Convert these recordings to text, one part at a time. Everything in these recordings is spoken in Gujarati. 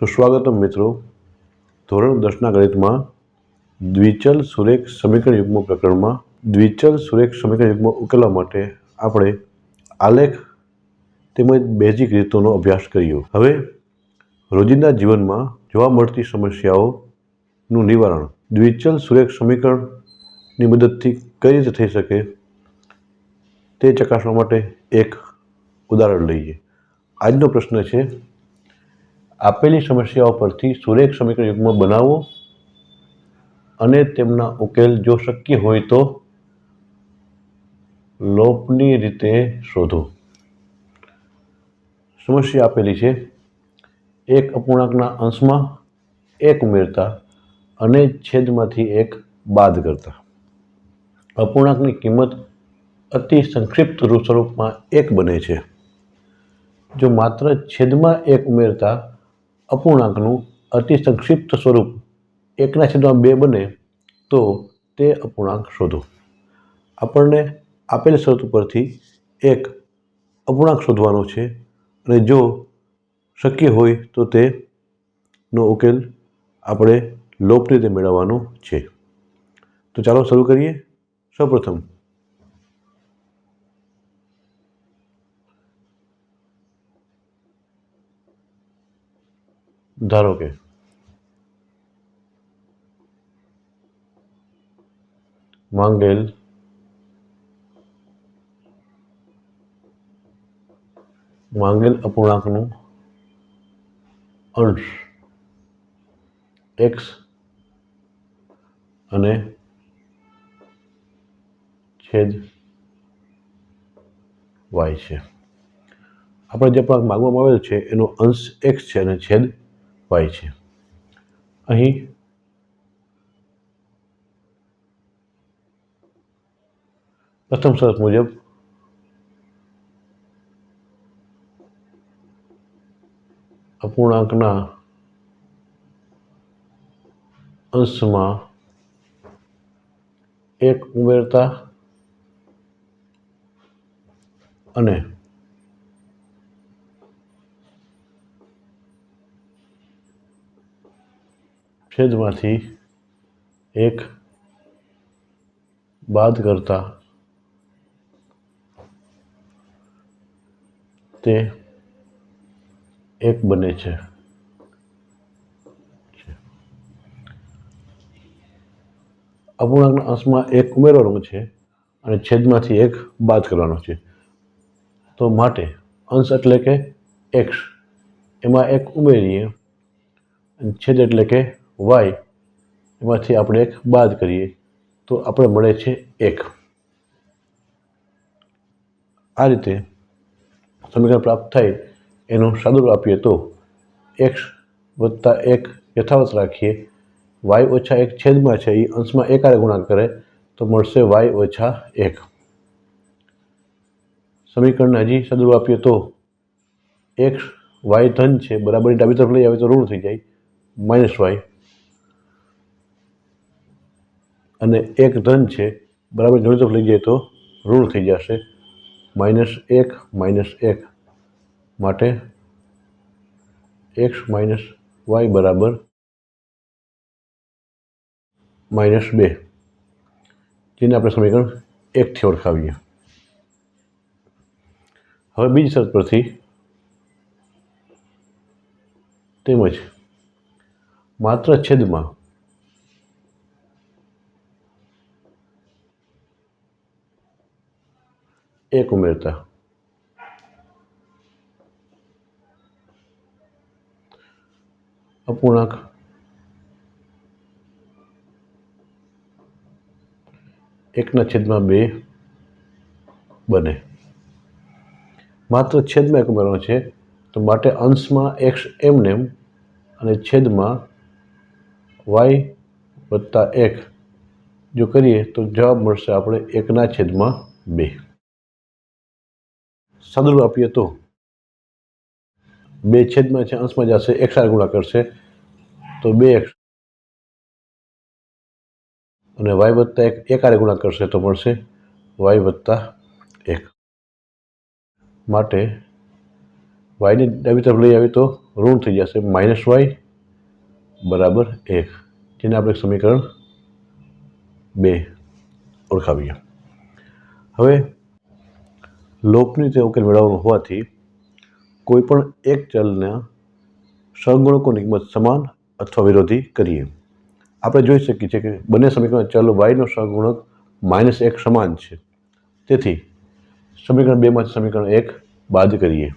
સુસ્વાગતમ મિત્રો, ધોરણ દસના ગણિતમાં દ્વિચલ સુરેખ સમીકરણ યુગ્મ પ્રકરણમાં દ્વિચલ સુરેખ સમીકરણ યુગ્મ ઉકેલવા માટે આપણે આલેખ તેમજ બેઝિક રીતોનો અભ્યાસ કર્યો. હવે રોજિંદા જીવનમાં જોવા મળતી સમસ્યાઓનું નિવારણ. દ્વિચલ સુરેખ સમીકરણની મદદથી કઈ રીતે થઈ શકે તે ચકાસવા માટે એક ઉદાહરણ લઈએ. આજનો પ્રશ્ન છે આપેલી સમસ્યાઓ પરથી સુરેખ સમીકરણ યુગમાં બનાવો અને તેમના ઉકેલ જો શક્ય હોય તો લોપની રીતે શોધો. સમસ્યા આપેલી છે. એક અપૂર્ણાંકના અંશમાં એક ઉમેરતા અને છેદમાંથી એક બાદ કરતા. અપૂર્ણાંકની કિંમત અતિ સંક્ષિપ્ત રૂપ સ્વરૂપમાં એક બને છે. જો માત્ર છેદમાં એક ઉમેરતા અપૂર્ણાંકનું અતિ સંક્ષિપ્ત સ્વરૂપ એકના છેદમાં બે બને તો તે અપૂર્ણાંક શોધો. આપણને આપેલ શરત ઉપરથી એક અપૂર્ણાંક શોધવાનો છે અને જો શક્ય હોય તો તેનો ઉકેલ આપણે લોપ રીતે મેળવવાનો છે. તો ચાલો શરૂ કરીએ. સૌપ્રથમ ધારો કે. માંગેલ. માંગેલ અપૂર્ણાંકનું અંશ. એક્સ અને છેદ વાય છે. આપણે જે અપૂર્ણાંક માગવામાં આવેલ છે, એનો અંશ એક્સ છે અને છેદ વાય છે. અહીં પ્રથમ શરત મુજબ અપૂર્ણાંકના અંશમાં એક ઉમેરતા અને છેદમાંથી એક બાદ કરતા તે એક બને છે. અપૂર્ણાંકના અંશમાં એક ઉમેરવાનો છે અને છેદમાંથી એક બાદ કરવાનો છે. તો માટે અંશ એટલે કે એક્સ એમાં એક ઉમેરીએ છેદ એટલે કે વાય એમાંથી આપણે એક બાદ કરીએ, તો આપણે મળે છે એક. આ રીતે સમીકરણ પ્રાપ્ત થાય, એનું સાદુરૂપ આપીએ તો એક્સ વત્તા એક યથાવત રાખીએ વાય ઓછા એક છેદમાં છે એ અંશમાં એકારે ગુણાક કરે, તો મળશે વાય ઓછા એક. સમીકરણને હજી સદરૂપ આપીએ તો એક્સ વાય ધન છે બરાબરની ડાબી તરફ લઈ આવે તો ઋણ થઈ જાય માઇનસ વાય અને એક ધન છે, બરાબર? જોડી તરફ લઈ જાય તો ઋણ થઈ જશે. માઇનસ એક માઇનસ એક માટે એક્સ માઇનસ વાય બરાબર માઇનસ બે. જેને આપણે સમીકરણ એકથી ઓળખાવીએ. હવે બીજી શરત પરથી તેમજ માત્ર છેદમાં એક ઉમેરતા અપૂર્ણાંક એકના છેદમાં બે બને માત્ર છેદમાં એક ઉમેરવાનો છે, તો માટે અંશમાં એક્સ એમનેમ અને છેદમાં વાય વત્તા એક. જો કરીએ તો જવાબ મળશે આપણે એકના છેદમાં બે. સાદુરૂપ આપીએ તો બે છેદમાં છે, અંશમાં જશે, એક સાર ગુણા કરશે, તો બે એક્સ અને વાય વત્તા એક એક આરે ગુણા કરશે તો મળશે વાય વત્તા એક. માટે વાયની ડાબી તરફ લઈ આવી તો ઋણ થઈ જશે માઇનસ વાય બરાબર એક. જેને આપણે સમીકરણ બે ઓળખાવીએ. હવે લોપની રીતે ઉકેલ મેળવવાનો હોવાથી કોઈ પણ એક ચલના સહગુણકોની કિંમત સમાન અથવા વિરોધી કરીએ. આપણે જોઈ શકીએ છીએ કે બંને સમીકરણ ચલ વાયનો સહગુણક માઇનસ એક સમાન છે. તેથી સમીકરણ બેમાંથી સમીકરણ એક બાદ કરીએ.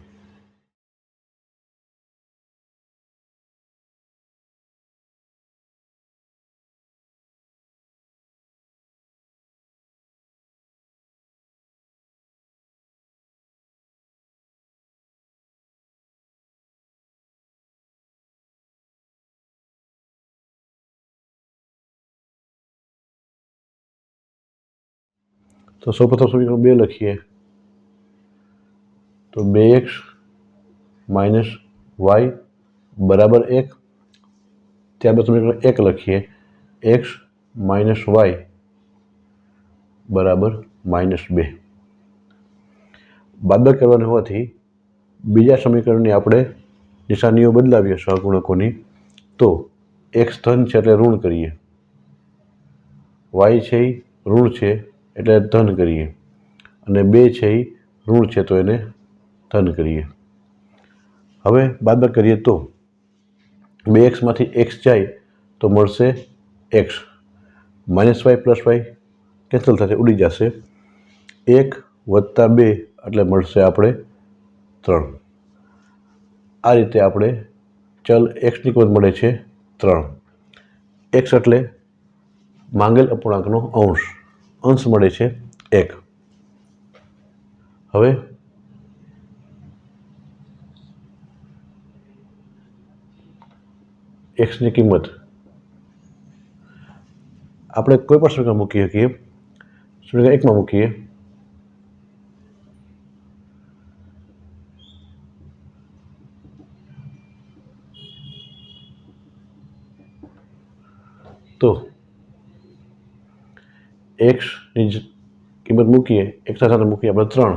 તો સૌપ્રથમ સમીકરણ બે લખીએ. તો બે એક્સ માઇનસ વાય બરાબર એક. ત્યારબાદ સમીકરણ એક લખીએ. એક્સ માઇનસ વાય બરાબર માઇનસ બે. બાદબાકી કરવાની હોવાથી બીજા સમીકરણની આપણે નિશાનીઓ બદલાવીએ સહગુણકોની. તો એક્સ ધન છે એટલે ઋણ કરીએ. વાય છે ઋણ છે. એટલે ધન કરીએ. અને બે છે એ ઋણ છે તો એને ધન કરીએ. હવે બાદ કરીએ તો બે એક્સમાંથી એક્સ જાય તો મળશે X minus Y plus Y cancel થશે, ઉડી જશે. એક વત્તા બે એટલે મળશે આપણે ત્રણ. આ રીતે આપણે ચલ એક્સની કિંમત મળે છે ત્રણ. એક્સ એટલે માંગેલ અપૂર્ણાંકનો અંશ. અંશ મળે છે એક. હવે એક્સની કિંમત. આપણે કોઈ પણ સમીકરણ મૂકી શકીએ. સમીકરણ એકમાં મૂકીએ તો એક્સની કિંમત મૂકીએ એક્સના સાથે મૂકીએ આપણે ત્રણ.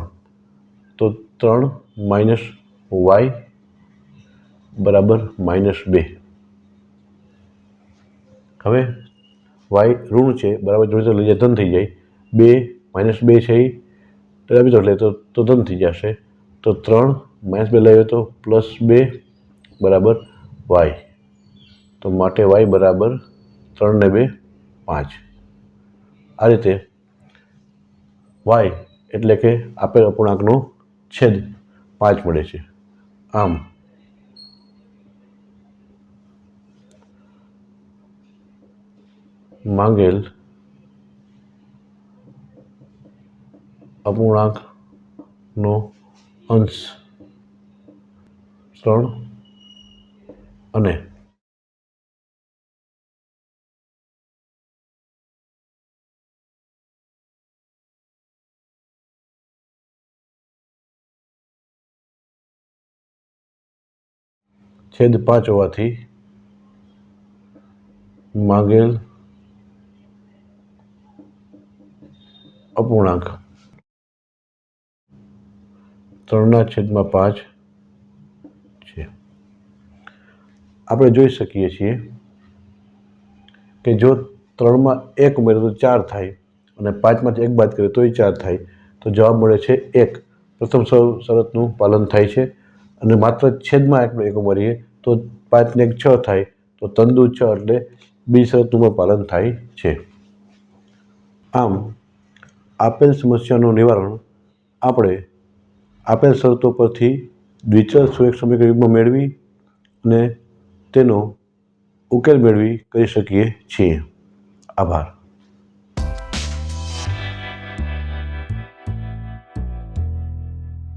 તો ત્રણ માઇનસ વાય બરાબર માઇનસ બે. હવે વાય ઋણ છે, બરાબર જોડે લઈ જાય, ધન થઈ જાય. બે માઇનસ બે છે એ આપી દો, એટલે તો તો ધન થઈ જશે. તો ત્રણ માઇનસ બે લઈએ તો પ્લસ બે બરાબર વાય તો માટે વાય બરાબર ત્રણ ને બે પાંચ. આ રીતે વાય એટલે કે આપેલ અપૂર્ણાંકનો છેદ પાંચ મળે છે. આમ માંગેલ અપૂર્ણાંકનો અંશ ત્રણ અને છેદ પાંચ હોવાથી માંગેલ અપૂર્ણાંક. ત્રણના છેદમાં પાંચ છે. આપણે જોઈ શકીએ છીએ કે જો ત્રણમાં એક ઉમેરે તો ચાર થાય અને પાંચમાંથી એક બાદ કરીએ તોય ચાર થાય, તો જવાબ મળે છે એક. પ્રથમ શર- શરતનું પાલન થાય છે અને માત્ર છેદમાં એકનો એક ઉમેરીએ તો પાંચને એક છ થાય, તો તંદુ છ એટલે બીજી શરતનું પાલન થાય છે. આમ, આપેલ સમસ્યાનું નિવારણ આપણે આપેલ શરતો પરથી દ્વિચલ સુરેખ સમીકરણ મેળવી અને તેનો ઉકેલ મેળવી કરી શકીએ છીએ. આભાર.